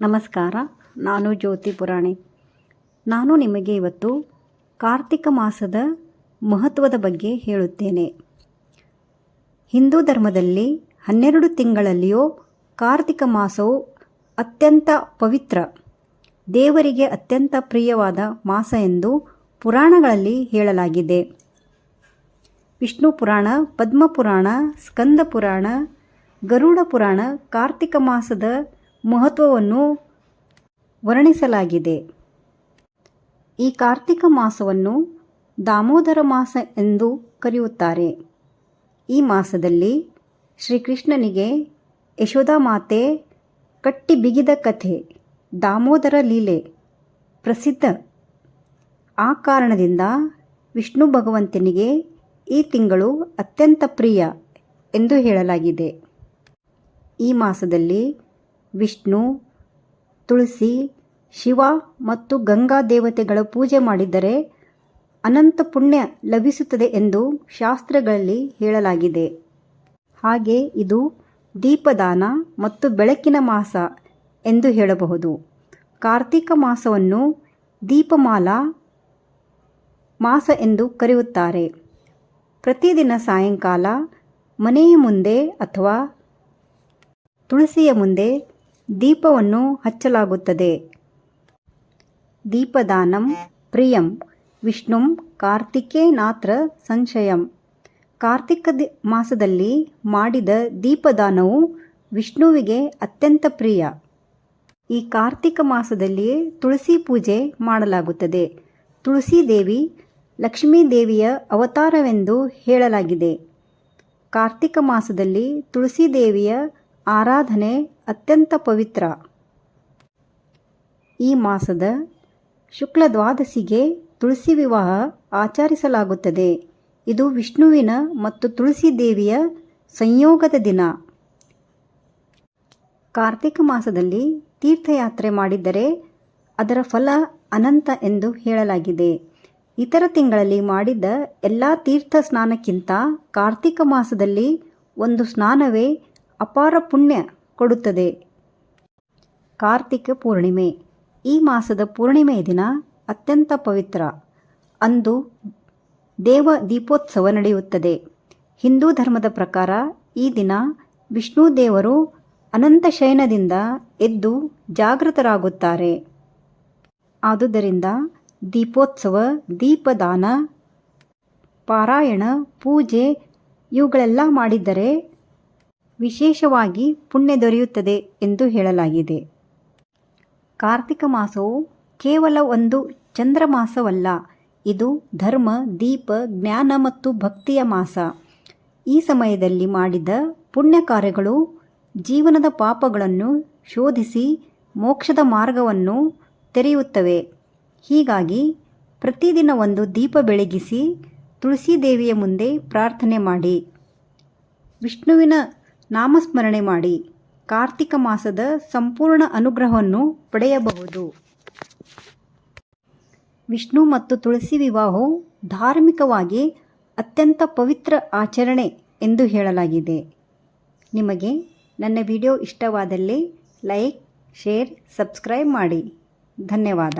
ನಮಸ್ಕಾರ, ನಾನು ಜ್ಯೋತಿ ಪುರಾಣಿ. ನಾನು ನಿಮಗೆ ಇವತ್ತು ಕಾರ್ತಿಕ ಮಾಸದ ಮಹತ್ವದ ಬಗ್ಗೆ ಹೇಳುತ್ತೇನೆ. ಹಿಂದೂ ಧರ್ಮದಲ್ಲಿ ಹನ್ನೆರಡು ತಿಂಗಳಲ್ಲಿಯೂ ಕಾರ್ತಿಕ ಮಾಸವು ಅತ್ಯಂತ ಪವಿತ್ರ, ದೇವರಿಗೆ ಅತ್ಯಂತ ಪ್ರಿಯವಾದ ಮಾಸ ಎಂದು ಪುರಾಣಗಳಲ್ಲಿ ಹೇಳಲಾಗಿದೆ. ವಿಷ್ಣು ಪುರಾಣ ಪದ್ಮಪುರಾಣ ಸ್ಕಂದ ಪುರಾಣ, ಗರುಡ ಪುರಾಣ ಕಾರ್ತಿಕ ಮಾಸದ ಮಹತ್ವವನ್ನು ವರ್ಣಿಸಲಾಗಿದೆ. ಈ ಕಾರ್ತಿಕ ಮಾಸವನ್ನು ದಾಮೋದರ ಮಾಸ ಎಂದು ಕರೆಯುತ್ತಾರೆ. ಈ ಮಾಸದಲ್ಲಿ ಶ್ರೀಕೃಷ್ಣನಿಗೆ ಯಶೋಧಾ ಮಾತೆ ಕಟ್ಟಿ ಬಿಗಿದ ಕಥೆ, ದಾಮೋದರ ಲೀಲೆ ಪ್ರಸಿದ್ಧ. ಆ ಕಾರಣದಿಂದ ವಿಷ್ಣು ಭಗವಂತನಿಗೆ ಈ ತಿಂಗಳು ಅತ್ಯಂತ ಪ್ರಿಯ ಎಂದು ಹೇಳಲಾಗಿದೆ. ಈ ಮಾಸದಲ್ಲಿ ವಿಷ್ಣು, ತುಳಸಿ, ಶಿವ ಮತ್ತು ಗಂಗಾ ದೇವತೆಗಳ ಪೂಜೆ ಮಾಡಿದರೆ ಅನಂತ ಪುಣ್ಯ ಲಭಿಸುತ್ತದೆ ಎಂದು ಶಾಸ್ತ್ರಗಳಲ್ಲಿ ಹೇಳಲಾಗಿದೆ. ಹಾಗೆ ಇದು ದೀಪದಾನ ಮತ್ತು ಬೆಳಕಿನ ಮಾಸ ಎಂದು ಹೇಳಬಹುದು. ಕಾರ್ತಿಕ ಮಾಸವನ್ನು ದೀಪಮಾಲಾ ಮಾಸ ಎಂದು ಕರೆಯುತ್ತಾರೆ. ಪ್ರತಿದಿನ ಸಾಯಂಕಾಲ ಮನೆಯ ಮುಂದೆ ಅಥವಾ ತುಳಸಿಯ ಮುಂದೆ ದೀಪವನ್ನು ಹಚ್ಚಲಾಗುತ್ತದೆ. ದೀಪದಾನಂ ಪ್ರಿಯಂ. ವಿಷ್ಣುಂ ಕಾರ್ತಿಕೇನಾತ್ರ ಸಂಶಯಂ. ಕಾರ್ತಿಕ ಮಾಸದಲ್ಲಿ ಮಾಡಿದ ದೀಪದಾನವು ವಿಷ್ಣುವಿಗೆ ಅತ್ಯಂತ ಪ್ರಿಯ. ಈ ಕಾರ್ತಿಕ ಮಾಸದಲ್ಲಿ ತುಳಸಿ ಪೂಜೆ ಮಾಡಲಾಗುತ್ತದೆ. ತುಳಸಿ ದೇವಿ ಲಕ್ಷ್ಮೀ ದೇವಿಯ ಅವತಾರವೆಂದು ಹೇಳಲಾಗಿದೆ. ಕಾರ್ತಿಕ ಮಾಸದಲ್ಲಿ ತುಳಸಿ ದೇವಿಯ ಆರಾಧನೆ ಅತ್ಯಂತ ಪವಿತ್ರ. ಈ ಮಾಸದ ಶುಕ್ಲ ದ್ವಾದಶಿಗೆ ತುಳಸಿ ವಿವಾಹ ಆಚರಿಸಲಾಗುತ್ತದೆ. ಇದು ವಿಷ್ಣುವಿನ ಮತ್ತು ತುಳಸಿ ದೇವಿಯ ಸಂಯೋಗದ ದಿನ. ಕಾರ್ತಿಕ ಮಾಸದಲ್ಲಿ ತೀರ್ಥಯಾತ್ರೆ ಮಾಡಿದ್ದರೆ ಅದರ ಫಲ ಅನಂತ ಎಂದು ಹೇಳಲಾಗಿದೆ. ಇತರ ತಿಂಗಳಲ್ಲಿ ಮಾಡಿದ ಎಲ್ಲ ತೀರ್ಥ ಸ್ನಾನಕ್ಕಿಂತ ಕಾರ್ತಿಕ ಮಾಸದಲ್ಲಿ ಒಂದು ಸ್ನಾನವೇ ಅಪಾರ ಪುಣ್ಯ ಕೊಡುತ್ತದೆ. ಕಾರ್ತಿಕ ಪೂರ್ಣಿಮೆ. ಈ ಮಾಸದ ಪೂರ್ಣಿಮೆ ದಿನ ಅತ್ಯಂತ ಪವಿತ್ರ. ಅಂದು ದೇವ ದೀಪೋತ್ಸವ ನಡೆಯುತ್ತದೆ. ಹಿಂದೂ ಧರ್ಮದ ಪ್ರಕಾರ ಈ ದಿನ ವಿಷ್ಣು ದೇವರು ಅನಂತ ಶಯನದಿಂದ ಎದ್ದು ಜಾಗೃತರಾಗುತ್ತಾರೆ. ಆದುದರಿಂದ ದೀಪೋತ್ಸವ, ದೀಪದಾನ, ಪಾರಾಯಣ, ಪೂಜೆ ಇವುಗಳೆಲ್ಲ ಮಾಡಿದ್ದರೆ ವಿಶೇಷವಾಗಿ ಪುಣ್ಯ ದೊರೆಯುತ್ತದೆ ಎಂದು ಹೇಳಲಾಗಿದೆ. ಕಾರ್ತಿಕ ಮಾಸವು ಕೇವಲ ಒಂದು ಚಂದ್ರಮಾಸವಲ್ಲ ಇದು ಧರ್ಮ, ದೀಪ, ಜ್ಞಾನ ಮತ್ತು ಭಕ್ತಿಯ ಮಾಸ. ಈ ಸಮಯದಲ್ಲಿ ಮಾಡಿದ ಪುಣ್ಯ ಕಾರ್ಯಗಳು ಜೀವನದ ಪಾಪಗಳನ್ನು ಶೋಧಿಸಿ ಮೋಕ್ಷದ ಮಾರ್ಗವನ್ನು ತೆರೆಯುತ್ತವೆ. ಹೀಗಾಗಿ ಪ್ರತಿದಿನ ಒಂದು ದೀಪ ಬೆಳಗಿಸಿ ತುಳಸಿ ದೇವಿಯ ಮುಂದೆ ಪ್ರಾರ್ಥನೆ ಮಾಡಿ. ವಿಷ್ಣುವಿನ ನಾಮಸ್ಮರಣೆ ಮಾಡಿ ಕಾರ್ತಿಕ ಮಾಸದ ಸಂಪೂರ್ಣ ಅನುಗ್ರಹವನ್ನು ಪಡೆಯಬಹುದು. ವಿಷ್ಣು ಮತ್ತು ತುಳಸಿ ವಿವಾಹವು ಧಾರ್ಮಿಕವಾಗಿ ಅತ್ಯಂತ ಪವಿತ್ರ ಆಚರಣೆ ಎಂದು ಹೇಳಲಾಗಿದೆ. ನಿಮಗೆ ನನ್ನ ವಿಡಿಯೋ ಇಷ್ಟವಾದಲ್ಲಿ ಲೈಕ್, ಶೇರ್, ಸಬ್ಸ್ಕ್ರೈಬ್ ಮಾಡಿ. ಧನ್ಯವಾದ.